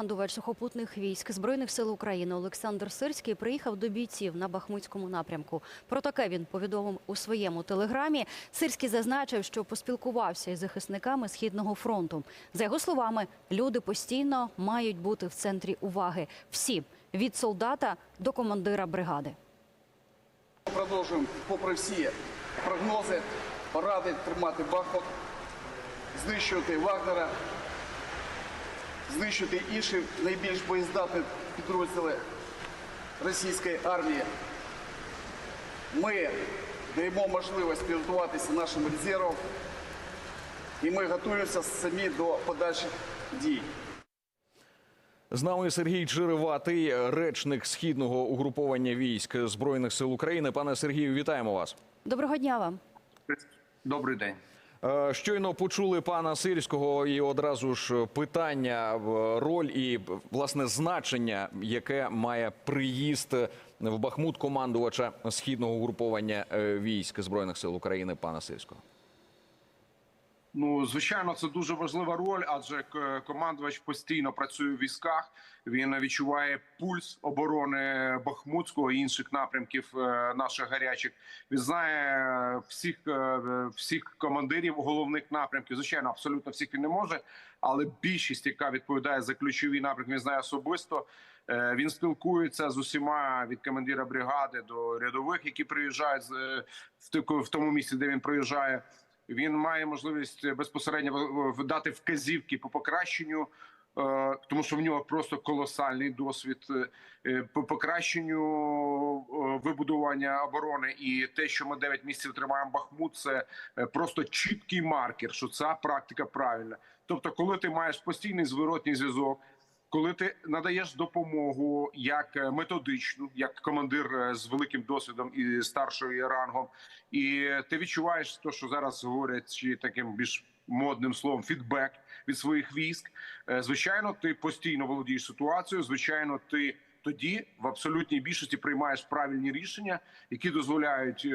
Командувач сухопутних військ Збройних сил України Олександр Сирський приїхав до бійців на Бахмутському напрямку. Про таке він повідомив у своєму телеграмі. Сирський зазначив, що поспілкувався із захисниками Східного фронту. За його словами, люди постійно мають бути в центрі уваги. Всі від солдата до командира бригади. Продовжуємо, попри всі прогнози, поради тримати Бахмут, знищувати Вагнера, знищувати інші найбільш боєздатні підрозділи російської армії. Ми даємо можливість підготуватися нашим резервам, і ми готуємося самі до подальших дій. З нами Сергій Чириватий, речник східного угруповання військ збройних сил України. Пане Сергію, вітаємо вас. Доброго дня вам. Добрий день. Е, Щойно почули пана Сирського і одразу ж питання, роль і власне значення, яке має приїзд в Бахмут командувача східного угруповання е, військ збройних сил України пана Сирського. Ну звичайно, це дуже важлива роль, адже командувач постійно працює в військах. Він відчуває пульс оборони Бахмутського і інших напрямків е, наших гарячих. Він знає всіх е, всіх командирів головних напрямків. Звичайно, абсолютно всіх він не може, але більшість, яка відповідає за ключові напрямки, він знає особисто. Е, Він спілкується з усіма від командира бригади до рядових, які приїжджають е, в тому місці, де він приїжджає. Він має можливість безпосередньо в- в- дати вказівки по покращенню, е, тому що в нього просто колосальний досвід е, е, по покращенню е, вибудування оборони. І те, що ми 9 місяців тримаємо Бахмут, це е, просто чіткий маркер, що ця практика правильна. Тобто, коли ти маєш постійний зворотній зв'язок. Коли ти надаєш допомогу як е, методичну, як командир е, з великим досвідом і старшою рангом, і ти відчуваєш те, що зараз говорять чи таким більш модним словом фідбек від своїх військ. Е, Звичайно, ти постійно володієш ситуацією. Звичайно, ти тоді в абсолютній більшості приймаєш правильні рішення, які дозволяють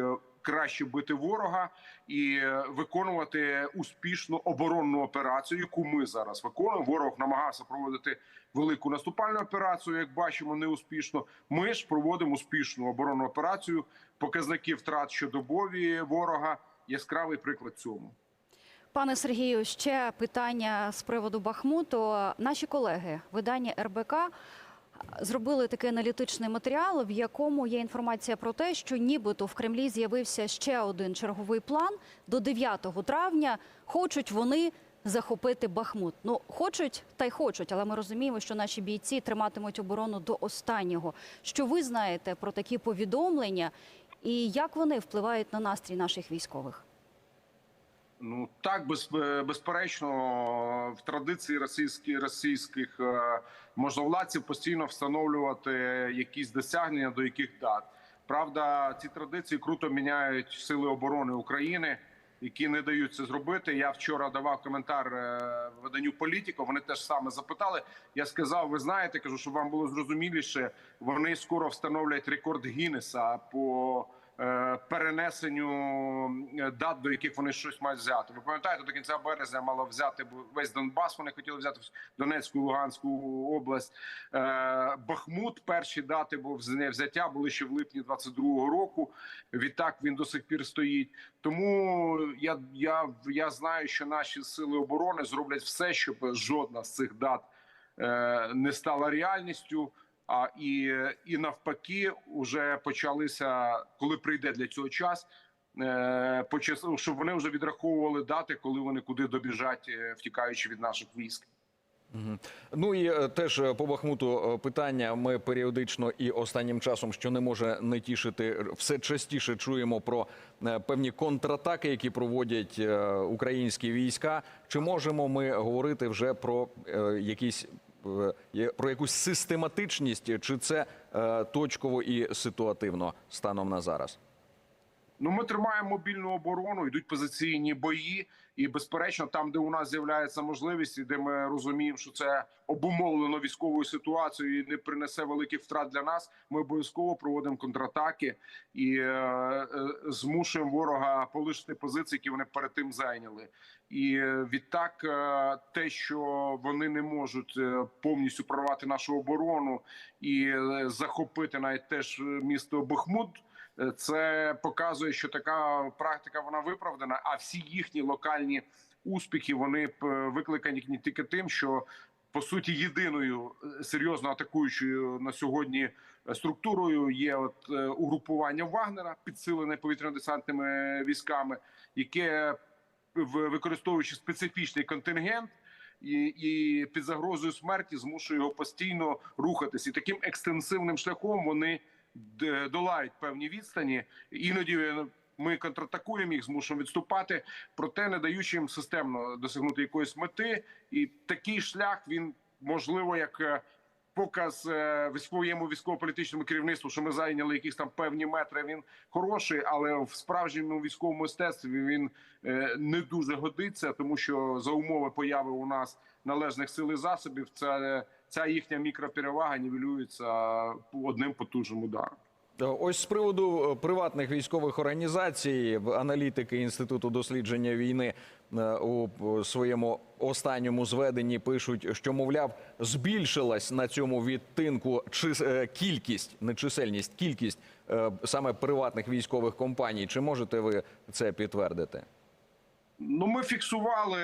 краще бити ворога і виконувати успішну оборонну операцію, яку ми зараз виконуємо. Ворог намагався проводити велику наступальну операцію. Як бачимо, неуспішно. Ми ж проводимо успішну оборонну операцію. Показники втрат щодобові ворога яскравий приклад цьому. Пане Сергію, ще питання з приводу Бахмуту. Наші колеги, видання РБК, зробили такий аналітичний матеріал, в якому є інформація про те, що нібито в Кремлі з'явився ще один черговий план. До 9 травня хочуть вони захопити Бахмут. Ну, хочуть та й хочуть, але ми розуміємо, що наші бійці триматимуть оборону до останнього. Що ви знаєте про такі повідомлення і як вони впливають на настрій наших військових? Ну так, без, е, безперечно, в традиції російських російських е, можновладців постійно встановлювати якісь досягнення до яких дат. Правда, ці традиції круто міняють сили оборони України, які не дають це зробити. Я вчора давав коментар е, виданню політико. Вони теж саме запитали. Я сказав: ви знаєте, кажу, щоб вам було зрозуміліше. Вони скоро встановлять рекорд Гіннеса по перенесенню е, дат, до яких вони щось мають взяти. Ви пам'ятаєте, до кінця березня мало взяти весь Донбас. Вони хотіли взяти Донецьку, Луганську область. Е, Бахмут. Перші дати був взяття були ще в липні 22-го року. Відтак він до сих пір стоїть. Тому я, я, я знаю, що наші сили оборони зроблять все, щоб жодна з цих дат е, не стала реальністю. А і, і навпаки, вже почалися, коли прийде для цього час, е, почас- щоб вони вже відраховували дати, коли вони куди добіжать, е, втікаючи від наших військ. Ну і е, теж по Бахмуту питання. Ми періодично і останнім часом, що не може не тішити, все частіше чуємо про певні контратаки, які проводять українські війська. Чи можемо ми говорити вже про якісь про якусь систематичність, чи це е, точково і ситуативно станом на зараз? Ну, ми тримаємо мобільну оборону, йдуть позиційні бої, і безперечно, там, де у нас з'являється можливість, і де ми розуміємо, що це обумовлено військовою ситуацією і не принесе великих втрат для нас. Ми обов'язково проводимо контратаки і е, е, змушуємо ворога полишити позиції, які вони перед тим зайняли. І е, відтак, е, те, що вони не можуть е, повністю прорвати нашу оборону і е, захопити навіть теж місто Бахмут. Е, Це показує, що така практика вона виправдана. А всі їхні локальні успіхи вони викликані не тільки тим, що по суті єдиною е, серйозно атакуючою на сьогодні е, структурою є от е, угрупування Вагнера, підсилене повітряно-десантними військами, яке використовуючи специфічний контингент. І, і під загрозою смерті змушує його постійно рухатись, і таким екстенсивним шляхом вони долають певні відстані. Іноді е, ми контратакуємо їх, змушуємо відступати, проте не даючи їм системно досягнути якоїсь мети. І такий шлях він можливо як е, показ е, своєму військово-політичному керівництву, що ми зайняли якісь там певні метри. Він хороший, але в справжньому військовому мистецтві він е, не дуже годиться, тому що за умови появи у нас належних сил і засобів, ця, ця їхня мікроперевага нівелюється одним потужним ударом. Е, Ось з приводу е, приватних військових організацій, аналітики Інституту дослідження війни е, у своєму останньому зведенні пишуть, що мовляв збільшилась на цьому відтинку е, кількість, не чисельність, кількість е, саме приватних військових компаній. Чи можете ви це підтвердити? Ну, ми фіксували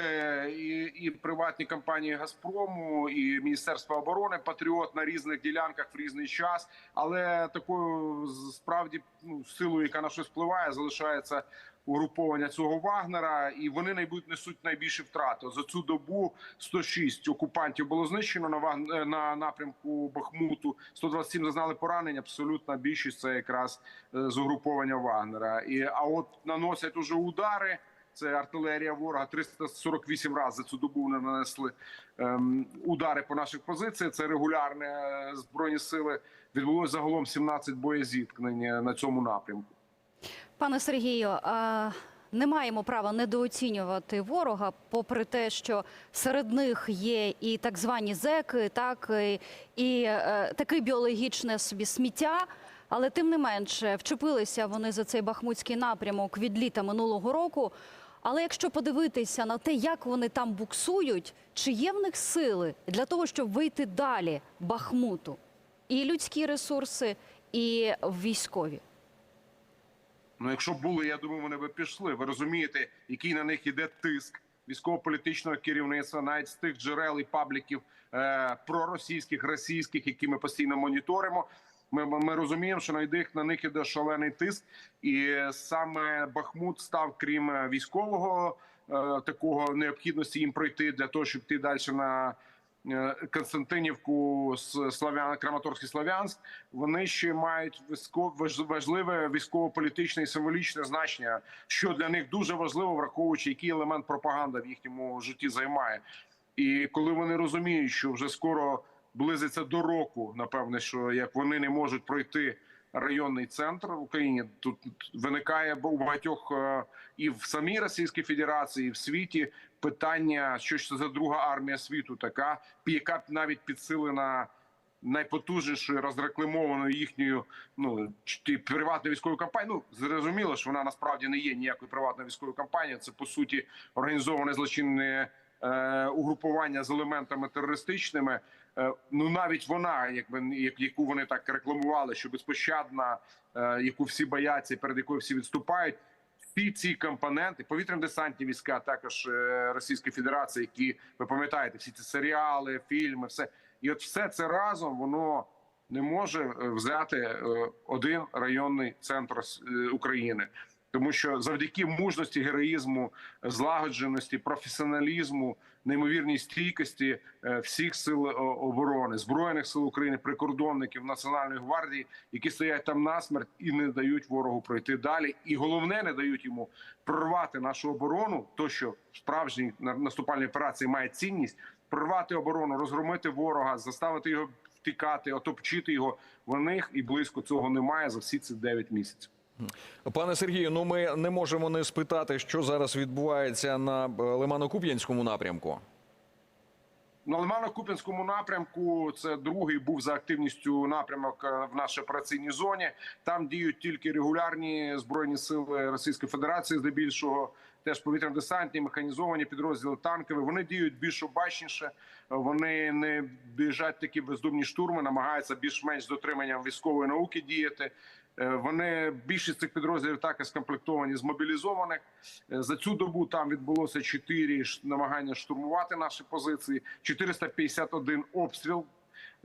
і, і приватні компанії Газпрому, і Міністерства оборони Патріот на різних ділянках в різний час. Але такою справді ну, силою, яка на щось впливає, залишається угруповання цього Вагнера, і вони найбуть несуть найбільші втрати. За цю добу 106 окупантів було знищено на Ваг- на напрямку Бахмуту. 127 зазнали поранень. Абсолютна більшість це якраз е, з угруповання Вагнера. І а от наносять уже удари. Це артилерія ворога 348 разів за цю добу вони нанесли ем, удари по наших позиціях. Це регулярне е, збройні сили. Відбулося загалом 17 боєзіткнень е, на цьому напрямку. Пане Сергію, не маємо права недооцінювати ворога, попри те, що серед них є і так звані зеки, так і, і е, таке біологічне собі сміття. Але тим не менше вчепилися вони за цей бахмутський напрямок від літа минулого року. Але якщо подивитися на те, як вони там буксують, чи є в них сили для того, щоб вийти далі Бахмуту? І людські ресурси, і військові. Ну, якщо були, я думаю, вони би пішли. Ви розумієте, який на них іде тиск військово-політичного керівництва, навіть з тих джерел і пабліків е, проросійських, російських, які ми постійно моніторимо. Ми, ми розуміємо, що на на них іде шалений тиск, і саме Бахмут став, крім е, військового е, такого необхідності їм пройти для того, щоб йти далі на Константинівку Славян, Краматорський Славянськ. Вони ще мають важливе військово-політичне і символічне значення, що для них дуже важливо, враховуючи, який елемент пропаганда в їхньому житті займає. І коли вони розуміють, що вже скоро близиться до року, напевне, що як вони не можуть пройти районний центр в Україні, тут виникає у багатьох е, і в самій Російській Федерації, і в світі питання, що ж це за друга армія світу, така яка навіть підсилена найпотужнішою розрекламованою їхньою ну приватною військовою компанією. Ну зрозуміло, що вона насправді не є ніякою приватною військовою компанією. Це по суті організоване злочинне угрупування з елементами терористичними. Е, ну навіть вона, якби яку вони так рекламували, що безпощадна, е, яку всі бояться, перед якою всі відступають. Всі ці компоненти, повітряно-десантні війська, також е, Російської Федерації, які ви пам'ятаєте, всі ці серіали, фільми, все і от все це разом воно не може е, взяти е, один районний центр е, України. Тому що завдяки мужності, героїзму, злагодженості, професіоналізму, неймовірній стійкості е, всіх сил е, оборони, збройних сил України, прикордонників Національної гвардії, які стоять там насмерть і не дають ворогу пройти далі. І головне, не дають йому прорвати нашу оборону, то що справжній на- наступальній операції має цінність, прорвати оборону, розгромити ворога, заставити його втікати, отопчити його. В них і близько цього немає за всі ці 9 місяців. Пане Сергію, ну ми не можемо не спитати, що зараз відбувається на е, Лимано-Куп'янському напрямку. На Лимано-Куп'янському напрямку це другий був за активністю напрямок е, в нашій операційній зоні. Там діють тільки регулярні збройні сили Російської Федерації, здебільшого теж повітряно-десантні, механізовані підрозділи танкові. Вони діють більш обачніше. Вони не біжать такі бездумні штурми, намагаються більш-менш з дотриманням військової науки діяти. Е, Вони більшість цих підрозділів також скомплектовані з мобілізованих. Е, За цю добу там відбулося чотири намагання штурмувати наші позиції, 451 обстріл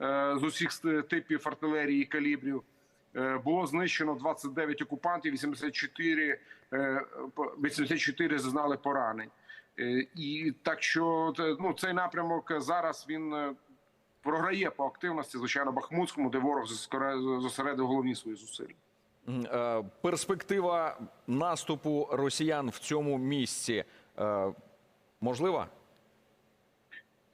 е, з усіх типів артилерії і калібрів. Е, Було знищено 29 окупантів, 84, е, по- 84 зазнали поранень. Е, І так що ну, цей напрямок зараз він е, програє по активності, звичайно, Бахмутському, де ворог зосередив головні свої зусилля. Е, Перспектива наступу росіян в цьому місці е, можлива?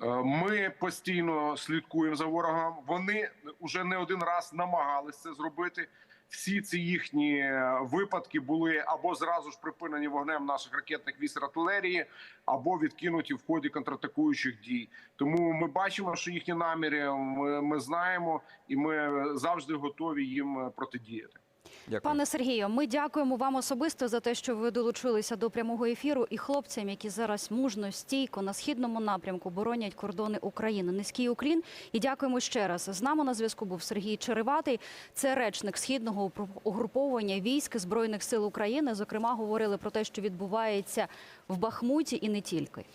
Е, Ми постійно слідкуємо за ворогом. Вони вже не один раз намагалися це зробити. Всі ці їхні е, випадки були або зразу ж припинені вогнем наших ракетних військ артилерії, або відкинуті в ході контратакуючих дій. Тому ми бачимо, що їхні наміри ми, ми знаємо, і ми завжди готові їм е, протидіяти. Дякую. Пане Сергію, ми дякуємо вам особисто за те, що ви долучилися до прямого ефіру і хлопцям, які зараз мужно, стійко на східному напрямку боронять кордони України. Низький уклін. І дякуємо ще раз. З нами на зв'язку був Сергій Череватий. Це речник східного угруповання військ збройних сил України. Зокрема, говорили про те, що відбувається в Бахмуті, і не тільки.